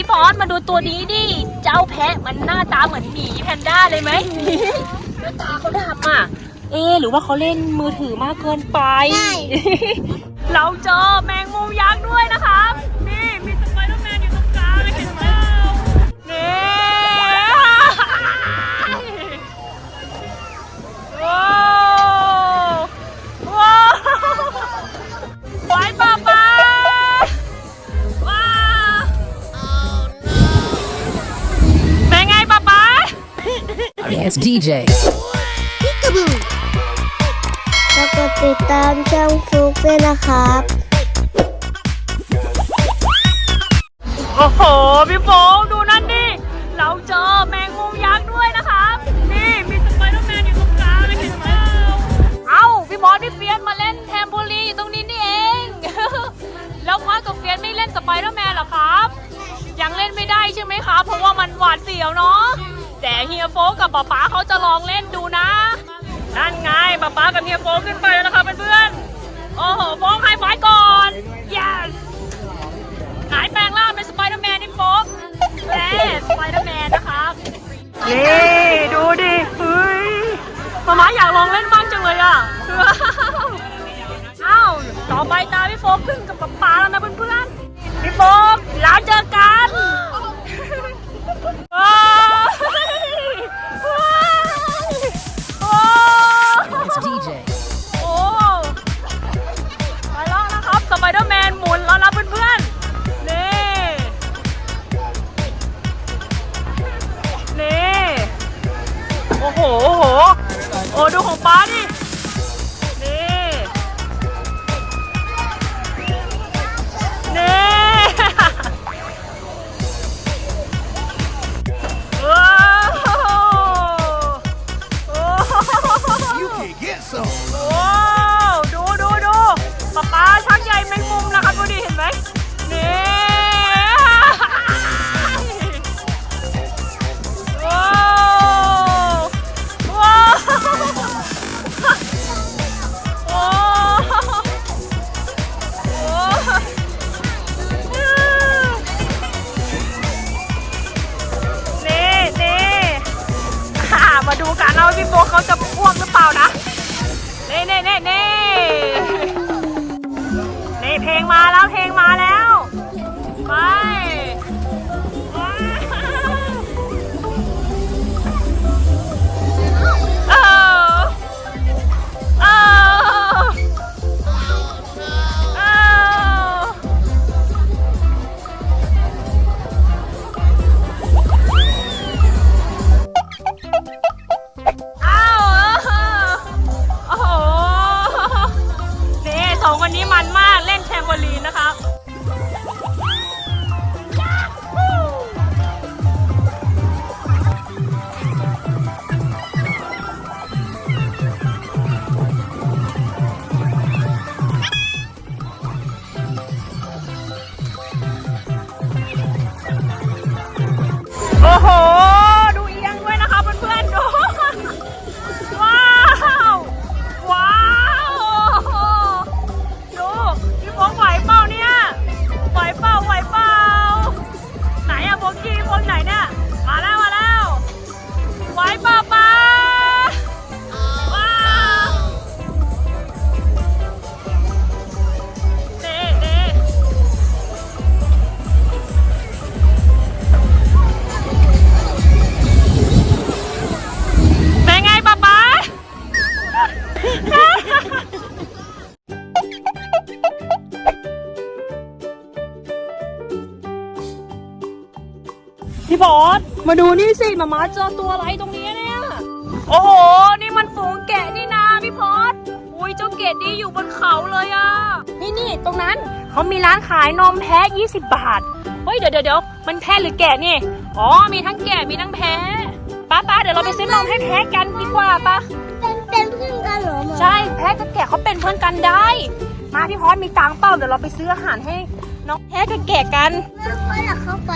พี่พอสมาดูตัวนี้ดิ เจ้าแพะมันหน้าตาเหมือนหมีแพนด้าเลยไหมหน้าตาเขาดำอะ เอ๊ะหรือว่าเขาเล่นมือถือมากเกินไป เราเจอแมงมุมยักษ์ด้วยนะครับ Yes, DJ. แล้วก็ติดตามช่องฟลุกด้วยนะครับ โอ้โห พี่โฟงดูนั่นดิ เราเจอแมงมุมยักษ์ด้วยนะครับ นี่มีสไปเดอร์แมนอยู่ตรงกลางเห็นไหมเอ้า พี่บอสพี่เฟียสมาเล่นแทมโบลีอยู่ตรงนี้นี่เอง แล้วพอสกับเฟียสไม่เล่นสไปเดอร์แมนเหรอครับ ยังเล่นไม่ได้ใช่ไหมครับ เพราะว่ามันหวาดเสียวเนาะ แต่เฮียโฟกับป๊าป๊าเขาจะลองเล่นดูนะ นั่นไงป๊าป๊ากับเฮียโฟกขึ้นไปแล้วนะครับเพื่อนๆ โอ้โหโฟกไฮไฟก่อน yes หายแปลงร่างเป็นสไปเดอร์แมนนี่โฟกแม่สไปเดอร์แมนนะครับนี่ดูดิเฮ้ยมาม่าอยากลองเล่นบ้างจังเลยอะอ้าวต่อไปตาพี่โฟกขึ้นกับป๊าป๊าแล้วนะเพื่อนๆ พี่โฟกแล้วเจอกัน นี่สองคนนี้มันมากเล่นแทมโบลีนนะคะ มาดูนี่สิมามาเจอตัวอะไรตรงนี้เนี่ย โอ้โห นี่มันฝูงแกะนี่นาพี่พอสอุ้ยเจ้าเกดนี่อยู่บนเขาเลยอะนี่นี่ตรงนั้นเขามีร้านขายนมแพะ20 บาท เฮ้ยเดี๋ยวเดี๋ยวเดี๋ยวมันแพะหรือแกะนี่ อ๋อ มีทั้งแกะมีทั้งแพะป้าป้าเดี๋ยวเราไปซื้อนมให้แพะกันดีกว่าป้าเป็นเป็นเพื่อนกันเหรอหมอใช่แพะกับแกะเขาเป็นเพื่อนกันได้ มาพี่พอสมีตังค์เปล่าเดี๋ยวเราไปซื้ออาหารให้น้องแพะกับแกะกันแล้วเขาอยากเข้าไป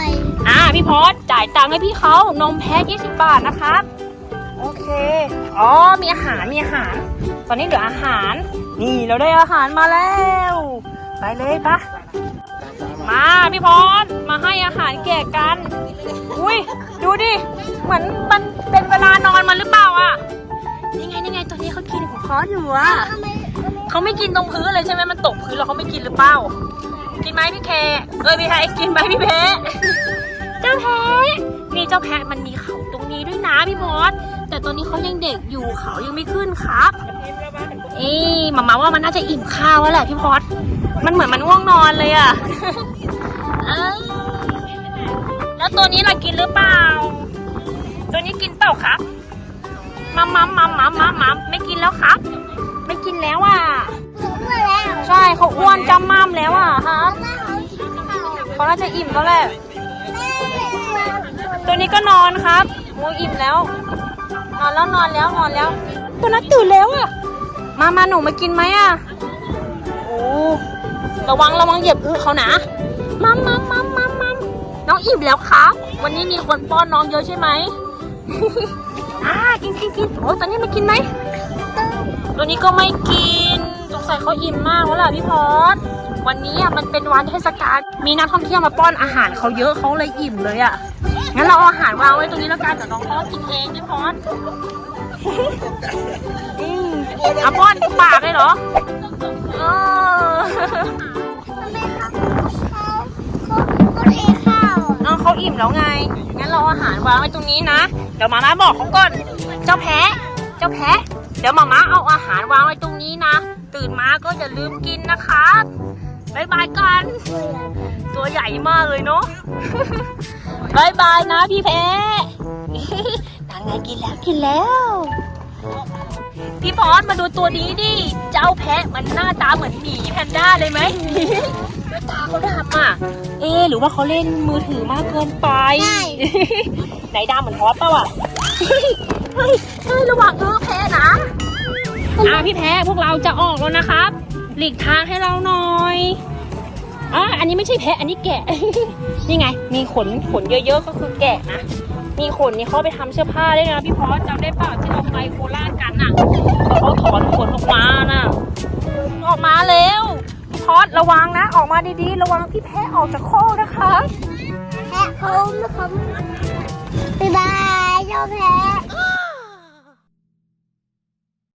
อ่า พี่พอสจ่ายตังค์ให้พี่เขานมแพ้20 บาทนะครับ โอเค อ๋อ มีอาหาร มีอาหาร ตอนนี้เหลืออาหาร นี่เราได้อาหารมาแล้ว ไปเลยปะมาพี่พรมาให้อาหารแกะกัน อุ้ยดูดิ เหมือนมันเป็นเวลานอนมันหรือเปล่าอะนี่ไงนี่ไงตัวนี้เขากินของพอสอยู่อะเขาไม่กินตรงพื้นเลยใช่ไหมมันตกพื้นแล้วเขาไม่กินหรือเปล่า กินไหมพี่แคเอ้ยพี่แคกินไหมพี่เพ เจ้าแพะนี่เจ้าแพะมันมีเขาตรงนี้ด้วยนะพี่พอสแต่ตอนนี้เขายังเด็กอยู่เขายังไม่ขึ้นครับ เอ๊ะหมามาว่ามันน่าจะอิ่มข้าวแล้วแหละพี่พอดมันเหมือนมันง่วงนอนเลยอะเอ้ยแล้วตัวนี้ล่ะกินหรือเปล่า ตัวนี้กินเปล่าครับมัมมัมมัมมัมมัมมัมไม่กินแล้วครับ ไม่กินแล้วอะใช่เขาอ้วนจำม่ำแล้วอะฮะเขาน่าจะอิ่มแล้วแหละ ตัวนี้ก็นอนครับโมอิ่มแล้ว นอนแล้วนอนแล้วนอนแล้ว ตัวนั้นตื่นแล้วอะ มามาหนูมากินไหมอะ โอ้ระวังระวังเหยียบอึเขานะมัมมัมมัมมัมมัมน้องอิ่มแล้วครับ วันนี้มีคนป้อนน้องเยอะใช่ไหมอ่ากินกินกินโอ้ตัวนี้มากินไหมตัวนี้ก็ไม่กิน สงสัยเขาอิ่มมากแล้วล่ะพี่พอด วันนี้อะมันเป็นวันเทศกาลมีนักท่องเที่ยวมาป้อนอาหารเขาเยอะเขาเลยอิ่มเลยอะงั้นเราเอาอาหารวางไว้ตรงนี้แล้วกันเดี๋ยวน้องเขากินเองพี่พอดอืมเอาป้อนปากเลยเหรอเออเอาเขาอิ่มแล้วไงงั้นเราเอาอาหารวางไว้ตรงนี้นะเดี๋ยวมาม่าบอกเขาก่อนเจ้าแพะเจ้าแพะเดี๋ยวมาม่าเอาอาหารวางไว้ตรงนี้นะ ตื่นมาก็อย่าลืมกินนะครั บบายบายกันตัวใหญ่มากเลยเนาะบายบายนะพี่แพะนางไงกินแล้วกินแล้ว พี่พอสมาดูตัวนี้ดิ เจ้าแพะมันหน้าตาเหมือนหมีแพนด้าเลยไหมหน้าตาเขาดำอะ เอ๊ะหรือว่าเขาเล่นมือถือมากเกินไป ไหนดำเหมือนพอสเปล่าอะ เฮ้ยเฮ้ยเฮ้ยระวังเออแพ้นะอ่าพี่แพ้พวกเราจะออกแล้วนะครับ หลีกทางให้เราหน่อยอ่าอันนี้ไม่ใช่แพะ อันนี้แกะ นี่ไง มีขนขนเยอะๆ ก็คือแกะนะ มีขนนี่เขาไปทำเสื้อผ้าได้นะพี่พอจำได้เปล่าที่เราไปโคราชกันน่ะเขาถอนขนออกมาน่ะ ออกมาแล้วพี่พอระวังนะ ออกมาดีๆ ระวังพี่แพ้ออกจากข้อกนะคะ แพะเขาเขาบ๊ายบายเจ้าแพะ